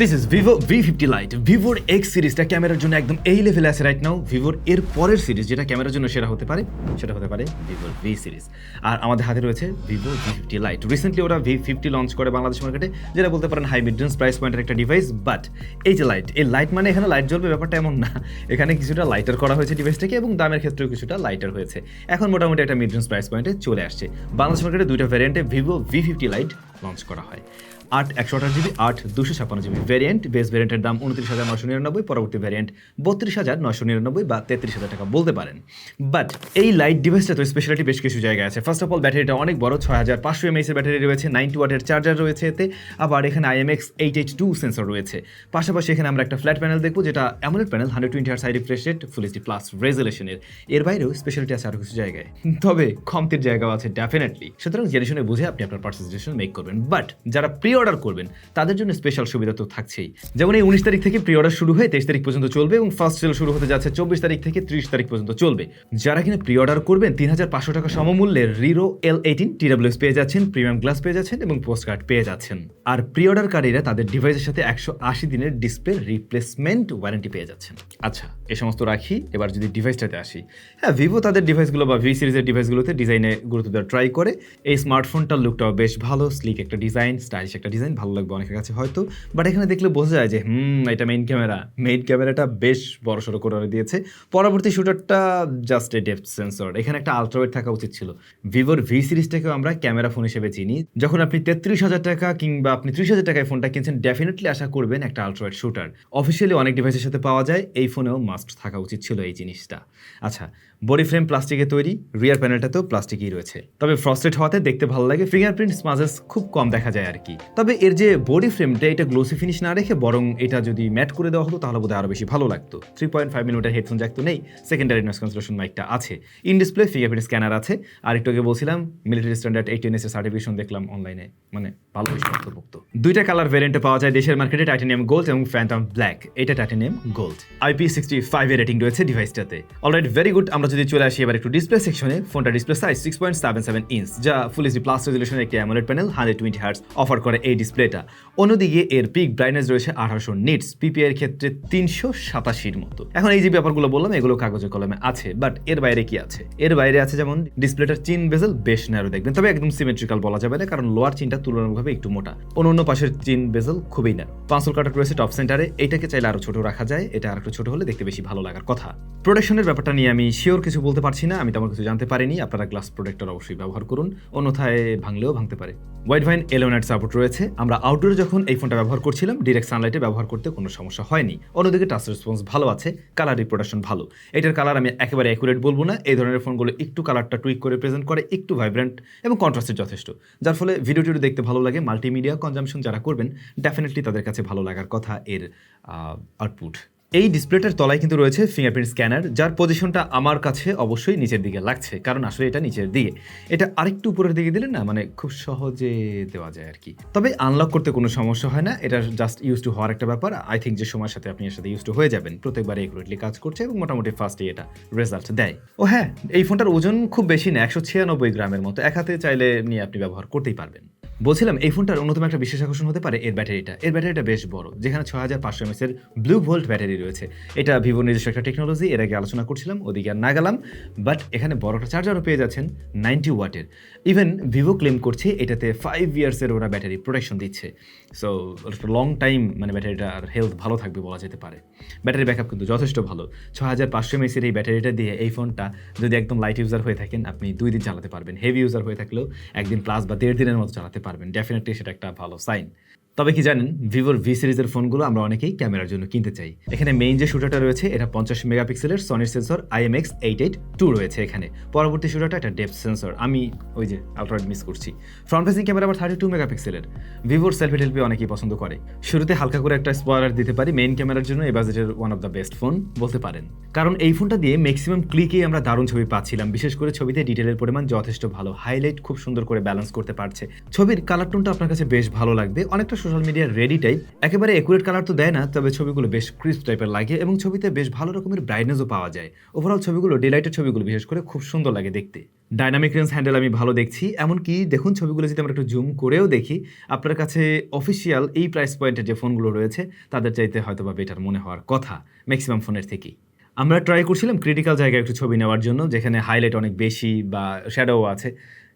This is Vivo V fifty lite ভিভোর X সিরিজটা ক্যামেরার জন্য একদম এই লেভেলে আছে রাইট নাও ভিভোর এর পরের সিরিজ যেটা ক্যামেরার জন্য সেরা হতে পারে, সেটা হতে পারে ভিভোর ভি সিরিজ আর আমাদের হাতে রয়েছে Vivo V fifty lite recently ওরা ভি ফিফটি লঞ্চ করে বাংলাদেশ মার্কেটে যেটা বলতে পারেন হাই মিড রেঞ্জ প্রাইস পয়েন্টের একটা ডিভাইস বাট এই যে লাইট এই লাইট মানে এখানে লাইট জ্বলবে ব্যাপারটা এমন না। এখানে কিছুটা লাইটার করা হয়েছে ডিভাইসটাকে এবং দামের ক্ষেত্রেও কিছুটা লাইটার হয়েছে। এখন মোটামুটি একটা মিড রেঞ্জ প্রাইস পয়েন্টে চলে আসছে। বাংলাদেশ মার্কেটে দুইটা ভ্যারিয়েন্টে Vivo V fifty lite launch করা হয়। আট একশো আঠাশ জিবি, আট দুশো ছাপ্পান্ন জিবি ভ্যারিয়েন্ট বেস ভ্যারিয়েন্টের দাম উনত্রিশ হাজার নশো নিরানব্বই, পরবর্তী ভ্যারিয়েন্ট বত্রিশ হাজার নশো নিরানব্বই বা তেত্রিশ হাজার টাকা বলতে পারেন। বাট এই লাইট ডিভাইসটা তো স্পেশালিটি বেশ কিছু জায়গায় আছে। ফার্স্ট অফ অল ব্যাটারিটা অনেক বড়, ছয় হাজার পাঁচশো এমএইচ এর ব্যাটারি রয়েছে নাইনটি ওয়াটের চার্জার রয়েছে এতে। আবার এখানে IMX eight H two sensor রয়েছে। পাশাপাশি এখানে আমরা একটা ফ্ল্যাট প্যানেল দেখব, যেটা অ্যামোলেড প্যানেল হান্ড্রেড টোয়েন্টি হার side refresh rate full HD plus রেজুলেশনের এর। বাইরেও স্পেশালিটি আছে আরও কিছু জায়গায়। তবে কমতির জায়গাও আছে ডেফিনেটলি সুতরাং জেনে শুনে বুঝে আপনি আপনার পার্সেস ডিসিশন মেক করবেন। বাট যারা অর্ডার করবেন। তাদের জন্য স্পেশাল সুবিধা তো থাকছেই। যেমন এই উনিশ তারিখ থেকে প্রি অর্ডার শুরু হয়ে তেইশ তারিখ পর্যন্ত চলবে এবং ফার্স্ট সেল শুরু হতে যাচ্ছে চব্বিশ তারিখ থেকে ত্রিশ তারিখ পর্যন্ত চলবে। যারা কিনা প্রি অর্ডার করবেন, তিন হাজার পাঁচশো টাকা সমমূল্যের রিরো এল এইটিন টিডাব্লিউএস পেয়ে যাচ্ছেন প্রিমিয়াম গ্লাস পেয়ে যাচ্ছেন এবং পোস্ট কার্ড পেয়ে যাচ্ছেন। আর প্রি অর্ডারকারীরা তাদের ডিভাইসের সাথে একশো আশি দিনের ডিসপ্লে রিপ্লেসমেন্ট ওয়ারেন্টি পেয়ে যাচ্ছেন। আচ্ছা এ সমস্ত রাখি, এবার যদি ডিভাইসটাতে আসি। হ্যাঁ ভিভো তাদের ডিভাইসগুলো বা ভি সিরিজের ডিভাইসগুলোতে ডিজাইনে গুরুত্ব দেওয়ার ট্রাই করে। এই স্মার্টফোনটার লুকটাও বেশ ভালো স্লিক একটা ডিজাইন স্টাইলিশ একটা ডিজাইন ভালো লাগবে অনেকের কাছে হয়তো বাট এখানে দেখলে বোঝা যায় যে, হুম, এটা মেইন ক্যামেরা মেইন ক্যামেরাটা বেশ বড় সড়ো করে দিয়েছে। পরবর্তী শুটারটা জাস্ট এ ডেপথ সেন্সর এখানে একটা আলট্রাওয়েট থাকা উচিত ছিল। ভিভোর ভি সিরিজটাকেও আমরা ক্যামেরা ফোন হিসেবে চিনি। যখন আপনি তেত্রিশ হাজার টাকা কিংবা আপনি ত্রিশ হাজার টাকায় ফোনটা কিনছেন ডেফিনেটলি আশা করবেন একটা আলট্রাওয়েট শুটার অফিসিয়ালি অনেক ডিভাইসের সাথে পাওয়া যায়। এই ফোনেও মাস্ট থাকা উচিত ছিল এই জিনিসটা। আচ্ছা বডি ফ্রেম প্লাস্টিকে তৈরি রিয়ার প্যানেলটাতেও প্লাস্টিকই রয়েছে। তবে ফ্রস্টেড হওয়াতে দেখতে ভালো লাগে ফিঙ্গারপ্রিন্ট স্মাজেস খুব কম দেখা যায় আর কি। তবে এর যে বডি ফ্রেমটা এটা গ্লোসি ফিনিশ না রেখে বরং এটা যদি ম্যাট করে দেওয়া হতো, তাহলে বোধহয় আরও বেশি ভালো লাগতো। Three point five millimetre headphone jack তো নেই সেকেন্ডারি নয়েস ক্যান্সেলেশন মাইকটা আছে। ইন ডিসপ্লে ফিঙ্গারপ্রিন্ট স্ক্যানার আছে। আর একটু আগে বলছিলাম military standard eighteen S certification দেখলাম অনলাইনে মানে ভালো বেশি অন্তর্ভুক্ত দুইটা কালার ভ্যারিয়েন্টে পাওয়া যায় দেশের মার্কেটে টাইটানিয়াম গোল্ড এবং ফ্যান্টাম ব্ল্যাক এটা টাইটানিয়াম গোল্ড আইপি সিক্সটি ফাইভের রেটিং রয়েছে ডিভাইসটাতে অলরাইট ভেরি গুড আমরা যদি চলে আসি এবার একটু ডিসপ্লে সেকশনে ফোনটা display size six point seven seven inch যা ফুল এইচডি প্লাস রেজলিউশনের একটি AMOLED panel hundred twenty hertz offer করে এই ডিসপ্লেটা অন্যদিকে এর পিক ব্রাইটনেস রয়েছে আঠারোশো নিটস পিপিআই এর ক্ষেত্রে তিনশো সাতাশির মতো। এখন এই যে ব্যাপারগুলো বললাম, এগুলো কাগজে কলমে আছে বাট এর বাইরে কি আছে? এর বাইরে আছে যেমন ডিসপ্লেটার চিন বেজেল বেশ ন্যারো দেখবেন, তবে একদম সিমেট্রিক্যাল বলা যাবে না, কারণ লোয়ার চিনটা তুলনামূলকভাবে একটু মোটা। অন্য অন্য পাশের চিন বেজেল খুবই ন্যারো পাঁচল কাটার রয়েছে টপ সেন্টারে এটাকে চাইলে আরও ছোট রাখা যায়, এটা আর একটু ছোট হলে দেখতে বেশি ভালো লাগার কথা। প্রোডাকশনের ব্যাপারটা নিয়ে আমি শিওর কিছু বলতে পারছি না, আমি তেমন কিছু জানতে পারিনি, আপনারা গ্লাস প্রোটেক্টর অবশ্যই ব্যবহার করুন, অন্যথায় ভাঙলেও ভাঙতে পারে। হোয়াইট ভাইন এলোনাইট সাপোর্ট রয়েছে, আমরা আউটডোরে যখন এই ফোনটা ব্যবহার করছিলাম ডিরেক্ট সানলাইটে ব্যবহার করতে কোনো সমস্যা হয়নি। অন্যদিকে টাচ রেসপন্স ভালো আছে কালার রিপ্রোডাকশন ভালো। এটার কালার আমি একেবারে অ্যাকুরেট বলব না, এই ধরনের ফোনগুলো একটু কালারটা টুইক করে প্রেজেন্ট করে, একটু ভাইব্রেন্ট এবং কন্ট্রাস্টের যথেষ্ট। যার ফলে ভিডিওটি দেখতে ভালো লাগে মাল্টিমিডিয়া কনজামশন যারা করবেন ডেফিনেটলি তাদের কাছে ভালো লাগার কথা এর আউটপুট এই ডিসপ্লেটার তলায় কিন্তু রয়েছে ফিঙ্গারপ্রিন্ট স্ক্যানার যার পজিশনটা আমার কাছে অবশ্যই নিচের দিকে লাগছে, কারণ আসলে এটা নিচের দিকে। এটা আরেকটু উপরের দিকে দিলে না মানে খুব সহজে দেওয়া যায় আর কি। তবে আনলক করতে কোনো সমস্যা হয় না, এটা জাস্ট ইউজ টু হওয়ার একটা ব্যাপার। আই থিঙ্ক যে সময়ের সাথে আপনি এর সাথে ইউজ টু হয়ে যাবেন, প্রত্যেকবার একুরেটলি কাজ করছে এবং মোটামুটি ফার্স্টে এটা রেজাল্ট দেয়। ও হ্যাঁ এই ফোনটার ওজন খুব বেশি না, একশো ছিয়ানব্বই গ্রামের মতো, এক হাতে চাইলে নিয়ে আপনি ব্যবহার করতেই পারবেন। বলছিলাম, এই ফোনটার অন্যতম একটা বিশেষ আকর্ষণ হতে পারে এর ব্যাটারিটা। এর ব্যাটারিটা বেশ বড়, যেখানে ছয় হাজার পাঁচশো এমএসের ব্লু ভোল্ট ব্যাটারি রয়েছে। এটা ভিভো নিজস্ব একটা টেকনোলজি এর আগে আলোচনা করছিলাম, ওদিকে আর না গেলাম বাট এখানে বড় একটা চার্জারও পেয়ে যাচ্ছেন নাইনটি ওয়াটের ইভেন ভিভো ক্লেম করছে, এটাতে ফাইভ ইয়ার্সের ওরা ব্যাটারি প্রোটেকশন দিচ্ছে। সো লং টাইম মানে ব্যাটারিটার হেলথ ভালো থাকবে বলা যেতে পারে। ব্যাটারি ব্যাকআপ কিন্তু যথেষ্ট ভালো। ছ হাজার পাঁচশো মেসির এই ব্যাটারিটা দিয়ে এই ফোনটা যদি একদম লাইট ইউজার হয়ে থাকেন, আপনি দুই দিন চালাতে পারবেন। হেভি ইউজার হয়ে থাকলেও একদিন প্লাস বা দেড় দিনের মতো চালাতে পারবেন। ডেফিনেটলি সেটা একটা ভালো সাইন তবে কি জানেন ভিভোর ভি সিরিজের ফোনগুলো আমরা অনেকেই ক্যামেরার জন্য কিনতে চাই। এখানে মেইন যে শুটারটা রয়েছে, এটা পঞ্চাশ মেগাপিক্সেলের সনির sensor IMX eight eight two রয়েছে এখানে। পরবর্তী শুটারটা একটা ডেপথ সেন্সর আমি ওই যে আলট্রাইট মিস করছি। ফ্রন্ট ফেসিং ক্যামেরা আবার থার্টি টু মেগাপিক্সেলের ভিভোর সেলফি টেলফি অনেকেই পছন্দ করে। শুরুতে হালকা করে একটা স্পয়লার দিতে পারি মেইন ক্যামেরার জন্য এই বাজেটের one of the best phone বলতে পারেন। কারণ এই ফোনটা দিয়ে ম্যাক্সিমাম ক্লিকেই আমরা দারুণ ছবি পাচ্ছিলাম। বিশেষ করে ছবিতে ডিটেলের পরিমাণ যথেষ্ট ভালো। হাইলাইট খুব সুন্দর করে ব্যালেন্স করতে পারছে। ছবির কালার টোনটা আপনার কাছে বেশ ভালো লাগবে। অনেকটা সোশ্যাল মিডিয়ার রেডি টাইপ একেবারে একুরেট কালার তো দেয় না, তবে ছবিগুলো বেশ ক্রিস্প টাইপের লাগে এবং ছবিতে বেশ ভালো রকমের ব্রাইটনেসও পাওয়া যায়। ওভারঅল ছবিগুলো ডেলাইটের ছবিগুলো, বিশেষ করে খুব সুন্দর লাগে দেখতে। ডাইনামিক রেঞ্জ হ্যান্ডেল আমি ভালো দেখছি, এমনকি দেখুন ছবিগুলো যদি আমরা একটু জুম করেও দেখি, আপনার কাছে অফিসিয়াল এই প্রাইস পয়েন্টের যে ফোনগুলো রয়েছে, তাদের চাইতে হয়তো বা বেটার মনে হওয়ার কথা ম্যাক্সিমাম ফোনের থেকেই। আমরা ট্রাই করছিলাম ক্রিটিক্যাল জায়গায় একটু ছবি নেওয়ার জন্য, যেখানে হাইলাইট অনেক বেশি বা শ্যাডোও আছে।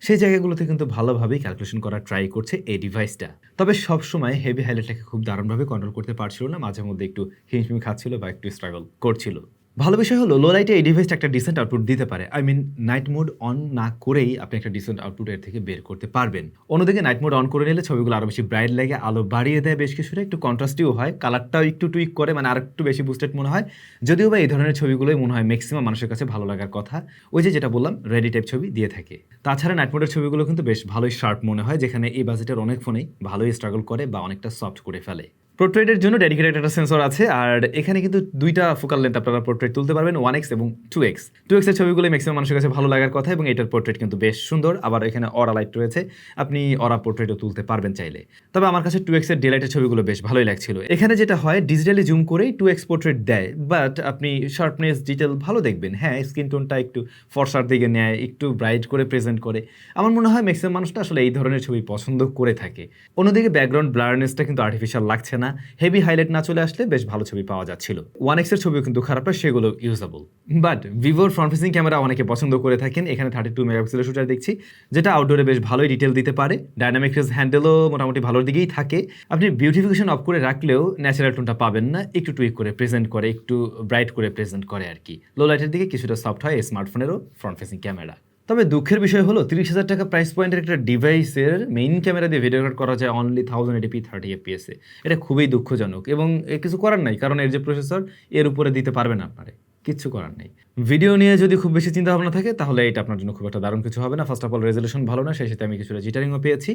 সেই জায়গাগুলোতে কিন্তু ভালোভাবেই ক্যালকুলেশন করার ট্রাই করছে এই ডিভাইসটা তবে সবসময় হেভি হাইলাইটটাকে খুব দারুণভাবে কন্ট্রোল করতে পারছিল না মাঝে মধ্যে একটু হিমশিমি খাচ্ছিল বা একটু স্ট্রাগল করছিল। ভালো বিষয় হলো লো লাইটে এই ডিভাইসটা একটা ডিসেন্ট আউটপুট দিতে পারে। I mean night mode on না করেই আপনি একটা ডিসেন্ট আউটপুট এর থেকে বের করতে পারবেন। অন্যদিকে নাইট মোড অন করে নিলে ছবিগুলো আরও বেশি ব্রাইট লাগে, আলো বাড়িয়ে দেয় বেশ কিছুটা, একটু কন্ট্রাস্টিও হয়। কালারটাও একটু টুইক করে মানে আর একটু বেশি বুস্টেড মনে হয়। যদিও বা এই ধরনের ছবিগুলোই মনে হয় ম্যাক্সিমাম মানুষের কাছে ভালো লাগার কথা। ওই যে যেটা বললাম রেডি টাইপ ছবি দিয়ে থাকে। তাছাড়া নাইট মোডের ছবিগুলো কিন্তু বেশ ভালোই শার্প মনে হয়, যেখানে এই বাজেটের অনেক ফোনেই ভালোই স্ট্রাগল করে বা অনেকটা সফট করে ফেলে। পোর্ট্রেটের জন্য ডেডিকেটেড একটা সেন্সর আছে, আর এখানে কিন্তু দুইটা ফোকাল লেন্থ আপনারা পোর্ট্রেট তুলতে পারবেন ওয়ান এক্স এবং টু এক্স টু এক্সের ছবিগুলো ম্যাক্সিমাম মানুষের কাছে ভালো লাগার কথা এবং এটার পোর্ট্রেট কিন্তু বেশ সুন্দর। আবার এখানে অরা লাইট রয়েছে, আপনি অরা পোর্ট্রেটও তুলতে পারবেন চাইলে। তবে আমার কাছে টু এক্সের ডেলাইটের ছবিগুলো বেশ ভালোই লাগছিল। এখানে যেটা হয় ডিজিটালি জুম করেই টু এক্স পোর্ট্রেট দেয় বাট আপনি শার্পনেস ডিটেল ভালো দেখবেন। হ্যাঁ স্কিন টোনটা একটু ফর্সার দিকে নেয়, একটু ব্রাইট করে প্রেজেন্ট করে। আমার মনে হয় ম্যাক্সিমাম মানুষটা আসলে এই ধরনের ছবি পছন্দ করে থাকে। অন্যদিকে ব্যাকগ্রাউন্ড ব্লারনেসটা কিন্তু আর্টিফিশিয়াল লাগছে না। হেভি হাইলাইট না চলে আসলে বেশ ভালো ছবি পাওয়া যাচ্ছিল। ওয়ান এক্সের ছবিও কিন্তু খারাপ না সেগুলো ইউজেবল বাট ভিভোর ফ্রন্ট ফেসিং ক্যামেরা অনেকে পছন্দ করে থাকেন, এখানে থার্টি টু মেগাপিক্সেলের শুটার দেখছি, যেটা আউটডোরে বেশ ভালোই ডিটেল দিতে পারে। ডাইনামিক রেস হ্যান্ডেলও মোটামুটি ভালোর দিকেই থাকে। আপনি বিউটিফিকেশন অফ করে রাখলেও ন্যাচারাল টোনটা পাবেন না, একটু টুইক করে প্রেজেন্ট করে, একটু ব্রাইট করে প্রেজেন্ট করে আর কি। লো লাইটের দিকে কিছুটা সফট হয় স্মার্টফোনেরও ফ্রন্ট ফেসিং ক্যামেরা তবে দুঃখের বিষয় হলো, তিরিশ হাজার টাকা প্রাইস পয়েন্টের একটা ডিভাইসের মেইন ক্যামেরা দিয়ে ভিডিও রেকর্ড করা যায় only thousand eighty P thirty এপিএসে এটা খুবই দুঃখজনক এবং কিছু করার নাই, কারণ এর যে প্রসেসর এর উপরে দিতে পারবে না আপনারে। কিচ্ছু করার নেই। ভিডিও নিয়ে যদি খুব বেশি চিন্তা ভাবনা থাকে, তাহলে এটা আপনার জন্য খুব একটা দারুণ কিছু হবে না। ফার্স্ট অফ অল রেজলিউশন ভালো না, সেই সাথে আমি কিছুটা জিটারিংও পেয়েছি,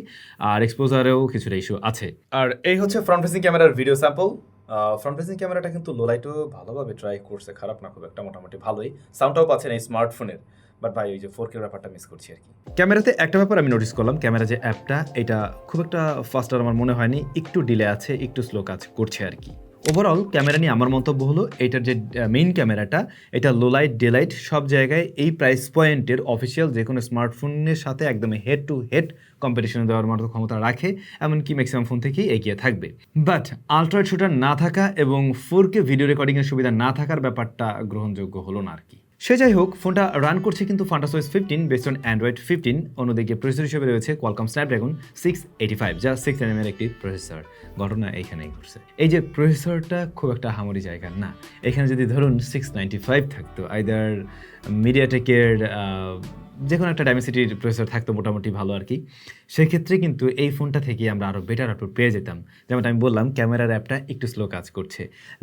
আর এক্সপোজারেও কিছুটা ইস্যু আছে। আর এই হচ্ছে ফ্রন্ট ফেসিং ক্যামেরার ভিডিও স্যাম্পল ফ্রন্ট ফেসিং ক্যামেরাটা কিন্তু লোলাইটও ভালোভাবে ট্রাই করছে, খারাপ না, খুব একটা মোটামুটি ভালোই। সাউন্ডটাও পাচ্ছেন এই স্মার্টফোনের বাট ভাই, ওই যে ফোর কে ব্যাপারটা মিস করছি আর কি। ক্যামেরাতে একটা ব্যাপার আমি নোটিস করলাম, ক্যামেরা যে অ্যাপটা এটা খুব একটা ফাস্টার আমার মনে হয়নি, একটু ডিলে আছে, একটু স্লো কাজ করছে আর কি। ওভারঅল ক্যামেরা নিয়ে আমার মন্তব্য হলো, এটার যে মেইন ক্যামেরাটা, এটা লো লাইট ডে সব জায়গায় এই প্রাইস পয়েন্টের অফিসিয়াল যে কোনো স্মার্টফোনের সাথে একদম হেড টু হেড কম্পিটিশনে দেওয়ার মতো ক্ষমতা রাখে, এমনকি ম্যাক্সিমাম ফোন থেকেই এগিয়ে থাকবে। বাট আলট্রাইট শুটার না থাকা এবং ফোর কে ভিডিও রেকর্ডিংয়ের সুবিধা না থাকার ব্যাপারটা গ্রহণযোগ্য হলো না আর কি। সে যাই হোক ফোনটা রান করছে কিন্তু Funtouch OS fifteen based on Android fifteen অন্যদিকে প্রসেসর হিসেবে রয়েছে Qualcomm Snapdragon six eighty five যা সিক্স এর একটি প্রসেসর ঘটনা এইখানেই ঘটছে। এই যে প্রসেসরটা খুব একটা হামরি জায়গা না। এখানে যদি ধরুন সিক্স নাইনটি ফাইভ থাকতো আইদার মিডিয়াটেকের যে কোনো একটা ডাইমেসিটির প্রসেসর থাকতো মোটামুটি ভালো আর কি। সেক্ষেত্রে কিন্তু এই ফোনটা থেকে আমরা আরও বেটার আউটপুট পেয়ে যেতাম। যেমন আমি বললাম, ক্যামেরার অ্যাপটা একটু স্লো কাজ করছে।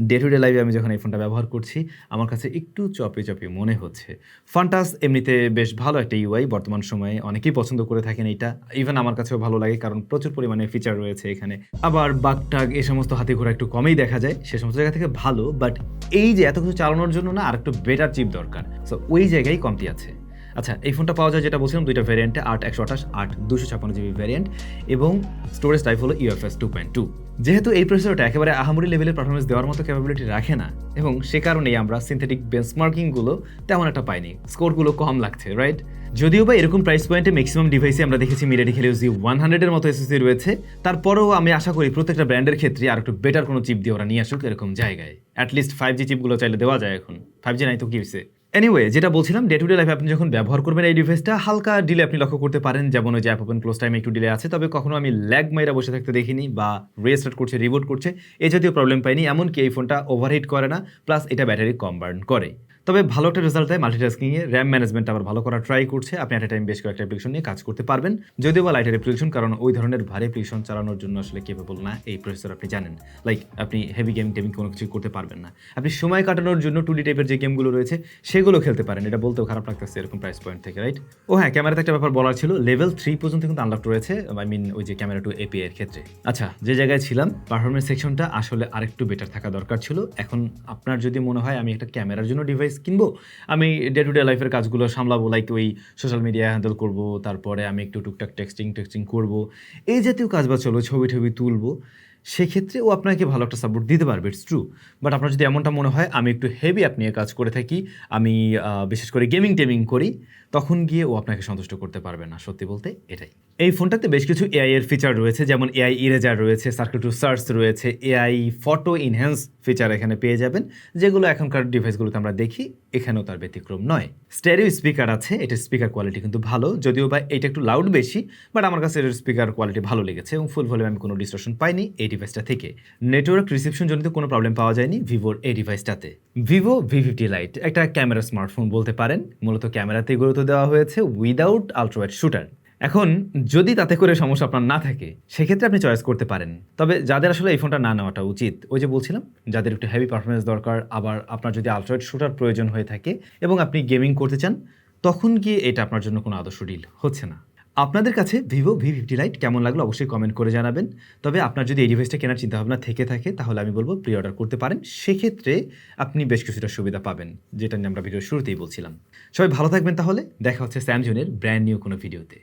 ডে টু ডে লাইভে আমি যখন এই ফোনটা ব্যবহার করছি, আমার কাছে একটু চপে চপে মনে হচ্ছে। ফান্টাস এমনিতে বেশ ভালো একটা ইউআই বর্তমান সময়ে অনেকেই পছন্দ করে থাকেন এইটা। ইভেন আমার কাছেও ভালো লাগে, কারণ প্রচুর পরিমাণে ফিচার রয়েছে এখানে। আবার বাগটাগ এই সমস্ত হাতে ঘোরা একটু কমেই দেখা যায়, সে সমস্ত জায়গা থেকে ভালো বাট এই যে এত কিছু চালানোর জন্য না আর একটু বেটার চিপ দরকার। সো ওই জায়গায় কমতি আছে। আচ্ছা এই ফোনটা পাওয়া যায় যেটা বলছিলাম, দুইটা ভ্যারিয়েন্টে আট একশো আঠাশ, আট দুশো ছাপ্পান্ন জিবি ভ্যারিয়েন্ট এবং স্টোরেজ টাইপ হলো ইউএফএস টু পয়েন্ট টু যেহেতু এই প্রসেসরটা একেবারে আহামরি লেভেলের পারফরমেন্স দেওয়ার মতো ক্যাপাবিলিটি রাখে না, এবং সে কারণেই আমরা সিনথেটিক বেঞ্চমার্কিংগুলো তেমন একটা পাইনি। স্কোরগুলো কম লাগছে রাইট যদিও বা এরকম প্রাইস পয়েন্টে ম্যাক্সিমাম ডিভাইসে আমরা দেখেছি মিরাটি খেলেও জি ওয়ান হান্ড্রেডের মতো এসএসসি রয়েছে। তারপরেও আমি আশা করি প্রত্যেকটা ব্র্যান্ডের ক্ষেত্রে আর একটু বেটার কোনো চিপ দিয়ে ওরা নিয়ে আসুক এরকম জায়গায়। অ্যাটলিস্ট ফাইভ জি চিপগুলো চাইলে দেওয়া যায় এখন। ফাইভ জি নাই তো কি হয়েছে এনিওয়ে যেটা বলছিলাম ডে টু ডে লাইফে আপনি যখন ব্যবহার করবেন এই ডিভাইসটা হালকা ডিলে আপনি লক্ষ্য করতে পারেন। যেমন ওই যে অ্যাপ ওপেন ক্লোজ টাইমে একটু ডিলে আছে, তবে কখনো আমি ল্যাগ মাইরা বসে থাকতে দেখিনি বা রেস্টার্ট করছে রিবোট করছে। এ জাতীয় প্রবলেম পাইনি, এমনকি এই ফোনটা ওভারহিট করে না প্লাস এটা ব্যাটারি কম বার্ন করে। তবে ভালো একটা রেজাল্ট দেয় মাল্টিটাস্কিংয়ে র্যাম ম্যানেজমেন্ট আবার ভালো করা ট্রাই করছে। আপনি একটা টাইম বেশ কয়েকটা অ্যাপ্লিকেশন নিয়ে কাজ করতে পারবেন। যদিও বা লাইটার অ্যাপ্লিকেশন কারণ ওই ধরনের ভারী অ্যাপ্লিকেশন চালানোর জন্য আসলে কেপেবল না এই প্রসেসর আপনি জানেন। লাইক আপনি হেভি গেম টেমিং কোনো কিছু করতে পারবেন না। আপনি সময় কাটানোর জন্য টু ডি টাইপের যে গেমগুলো রয়েছে, সেগুলো খেলতে পারেন। এটা বলতেও খারাপ লাগতেছে এরকম প্রাইস পয়েন্ট থেকে রাইট ও হ্যাঁ ক্যামেরাতে একটা ব্যাপার বলার ছিল। লেভেল থ্রি পর্যন্ত কিন্তু আনলক রয়েছে। আই মিন ওই যে ক্যামেরা টু এপিআই এর ক্ষেত্রে। আচ্ছা যে জায়গায় ছিলাম পারফরমেন্স সেকশনটা আসলে আরেকটু বেটার থাকা দরকার ছিল। এখন আপনার যদি মনে হয়, আমি একটা ক্যামেরার জন্য ডিভাইস কিনবো, আমি ডে টু ডে লাইফের কাজগুলো সামলাবো লাইক ওই সোশ্যাল মিডিয়া হ্যান্ডেল করব, তারপরে আমি একটু টুকটাক টেক্সটিং টেক্সটিং করব, এই জাতীয় কাজ বা চলো, ছবি টবি তুলবো, সেক্ষেত্রে ও আপনাকে ভালো একটা সাপোর্ট দিতে পারবে ইটস ট্রু বাট আপনার যদি এমনটা মনে হয়, আমি একটু হেভি অ্যাপ নিয়ে কাজ করে থাকি, আমি বিশেষ করে গেমিং টেমিং করি তখন গিয়ে ও আপনাকে সন্তুষ্ট করতে পারবে না, সত্যি বলতে এটাই। এই ফোনটাতে বেশ কিছু এআই এর ফিচার রয়েছে, যেমন এআই ইরেজার রয়েছে সার্কেল টু সার্চ রয়েছে এআই ফটো ইনহ্যান্স ফিচার এখানে পেয়ে যাবেন, যেগুলো এখনকার ডিভাইসগুলোতে আমরা দেখি, এখানেও তার ব্যতিক্রম নয়। স্টেরিও স্পিকার আছে এটা স্পিকার কোয়ালিটি কিন্তু ভালো, যদিও বা এটা একটু লাউড বেশি বাট আমার কাছে এর স্পিকার কোয়ালিটি ভালো লেগেছে এবং ফুল ভলিউম আমি কোনো ডিস্ট্রাকশন পাইনি এই ডিভাইসটা থেকে। নেটওয়ার্ক রিসেপশন জনিত কোনো প্রবলেম পাওয়া যায়নি ভিভোর এই ডিভাইসটাতে ভিভো ভি ফিফটি লাইট একটা ক্যামেরা স্মার্টফোন বলতে পারেন, মূলত ক্যামেরাতেই গুরুত্ব দেওয়া হয়েছে উইদাউট আলট্রাওয়াইড শুটার এখন, যদি তাতে করে সমস্যা আপনার না থাকে, সেক্ষেত্রে আপনি চয়েস করতে পারেন। তবে যাদের আসলে এই ফোনটা না নেওয়াটা উচিত, ওই যে বলছিলাম, যাদের একটু হেভি পারফরমেন্স দরকার, আবার আপনার যদি আলট্রাওয়াইড শুটার প্রয়োজন হয়ে থাকে, এবং আপনি গেমিং করতে চান, তখন গিয়ে এটা আপনার জন্য কোনো আদর্শ ডিল হচ্ছে না। আপনাদের কাছে ভিভো ভি ফিফটি লাইট কেমন লাগল অবশ্যই কমেন্ট করে জানাবেন। তবে আপনার যদি এই ডিভাইসটা কেনার চিন্তাভাবনা থেকে থাকে, তাহলে আমি বলব প্রি অর্ডার করতে পারেন। সেক্ষেত্রে আপনি বেশ কিছুটা সুবিধা পাবেন, যেটা নিয়ে আমরা ভিডিওর শুরুতেই বলছিলাম। সবাই ভালো থাকবেন তাহলে, দেখা হচ্ছে স্যামসংয়ের ব্র্যান্ড নিউ কোনো ভিডিওতে